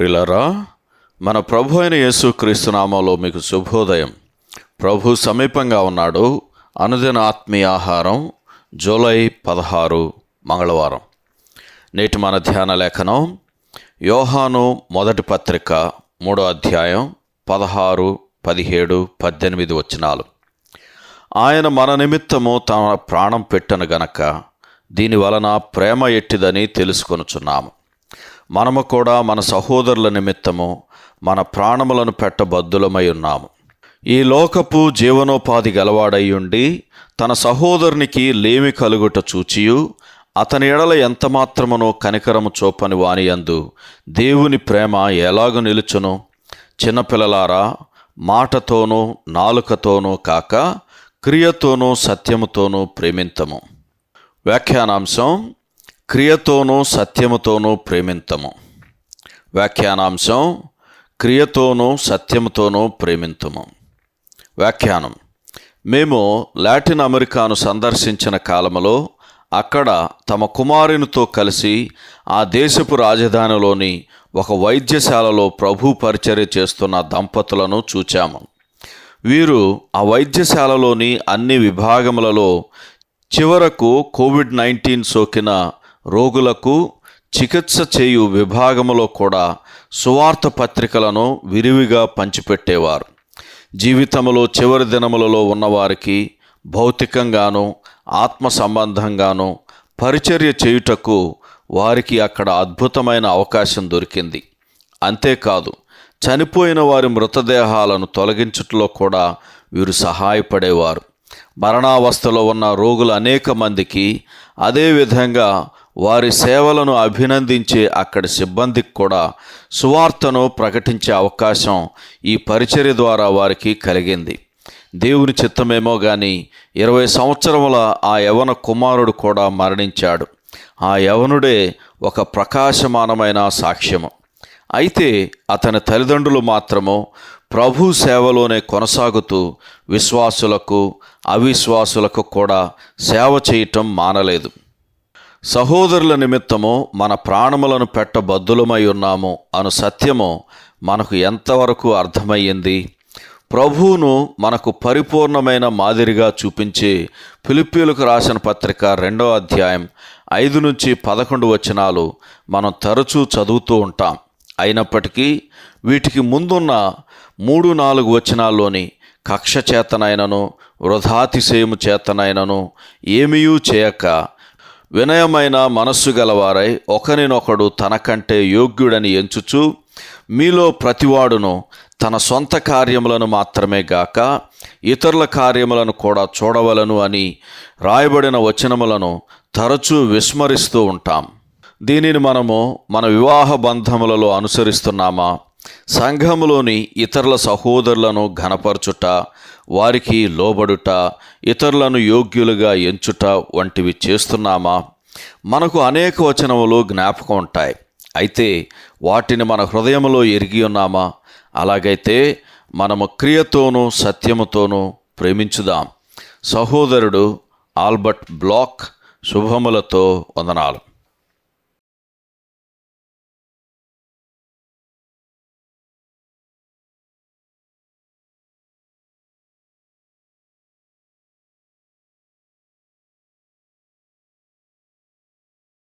ప్రిలరా మన ప్రభు అయిన యేసుక్రీస్తు నామంలో మీకు శుభోదయం. ప్రభు సమీపంగా ఉన్నాడు. అనుదిన ఆత్మీయ ఆహారం జూలై పదహారు మంగళవారం. నేటి మన ధ్యాన లేఖనం యోహాను మొదటి పత్రిక మూడో అధ్యాయం పదహారు పదిహేడు పద్దెనిమిది వచనాలు. ఆయన మన నిమిత్తము తన ప్రాణం పెట్టను గనక దీని వలన ప్రేమ ఎట్టిదని తెలుసుకొనుచున్నాము. మనము కూడా మన సహోదరుల నిమిత్తము మన ప్రాణములను పెట్టబద్దులమై ఉన్నాము. ఈ లోకపు జీవనోపాధి గలవాడై ఉండి తన సహోదరునికి లేమి కలుగుట చూచియు అతని ఎడల ఎంతమాత్రమునో కనికరము చూపని వానియందు దేవుని ప్రేమ ఎలాగు నిలుచును? చిన్నపిల్లలారా మాటతోనూ నాలుకతోనూ కాక క్రియతోనూ సత్యముతోనూ ప్రేమింతము. వ్యాఖ్యానాంశం క్రియతోనూ సత్యముతోనూ ప్రేమింతము. వ్యాఖ్యానాంశం క్రియతోనూ సత్యముతోనూ ప్రేమింతము. వ్యాఖ్యానం మేము లాటిన్ అమెరికాను సందర్శించిన కాలములో అక్కడ తమ కుమారునితో కలిసి ఆ దేశపు రాజధానిలోని ఒక వైద్యశాలలో ప్రభు పరిచర్య చేస్తున్న దంపతులను చూచాము. వీరు ఆ వైద్యశాలలోని అన్ని విభాగములలో చివరకు కోవిడ్ నైన్టీన్ సోకిన రోగులకు చికిత్స చేయు విభాగములో కూడా సువార్త పత్రికలను విరివిగా పంచిపెట్టేవారు. జీవితంలో చివరి దినములలో ఉన్నవారికి భౌతికంగాను ఆత్మ సంబంధంగాను పరిచర్య చేయుటకు వారికి అక్కడ అద్భుతమైన అవకాశం దొరికింది. అంతేకాదు చనిపోయిన వారి మృతదేహాలను తొలగించుటలో కూడా వీరు సహాయపడేవారు. మరణావస్థలో ఉన్న రోగులు అనేక మందికి అదేవిధంగా వారి సేవలను అభినందించే అక్కడి సిబ్బందికి కూడా సువార్తను ప్రకటించే అవకాశం ఈ పరిచర్య ద్వారా వారికి కలిగింది. దేవుని చిత్తమేమో కానీ ఇరవై సంవత్సరముల ఆ యవన కుమారుడు కూడా మరణించాడు. ఆ యవనుడే ఒక ప్రకాశమానమైన సాక్ష్యము. అయితే అతని తల్లిదండ్రులు మాత్రము ప్రభు సేవలోనే కొనసాగుతూ విశ్వాసులకు అవిశ్వాసులకు కూడా సేవ చేయటం మానలేదు. సహోదరుల నిమిత్తము మన ప్రాణములను పెట్టబద్దులమై ఉన్నాము అను సత్యము మనకు ఎంతవరకు అర్థమయ్యింది? ప్రభువును మనకు పరిపూర్ణమైన మాదిరిగా చూపించి ఫిలిప్పీలకు రాసిన పత్రిక రెండో అధ్యాయం ఐదు నుంచి పదకొండు వచనాలు మనం తరచూ చదువుతూ ఉంటాం. అయినప్పటికీ వీటికి ముందున్న మూడు నాలుగు వచనాల్లోని కక్ష చేతనైనను వృధాతిశయము చేతనైనను ఏమీయూ చేయక వినయమైన మనస్సు గలవారై ఒకరినొకడు తనకంటే యోగ్యుడని ఎంచుచు మీలో ప్రతివాడును తన సొంత కార్యములను మాత్రమే గాక ఇతరుల కార్యములను కూడా చూడవలను అని రాయబడిన వచనములను తరచూ విస్మరిస్తూ ఉంటాం. దీనిని మనము మన వివాహ బంధములలో అనుసరిస్తున్నామా? సంఘములోని ఇతరుల సహోదరులను ఘనపరచుట వారికి లోబడుట ఇతరులను యోగ్యులుగా ఎంచుట వంటివి చేస్తున్నామా? మనకు అనేక వచనములు జ్ఞాపకం ఉంటాయి. అయితే వాటిని మన హృదయంలో ఎరిగి ఉన్నామా? అలాగైతే మనము క్రియతోనూ సత్యముతోనూ ప్రేమించుదాం. సహోదరుడు ఆల్బర్ట్ బ్లాక్ శుభములతో వందనాలు.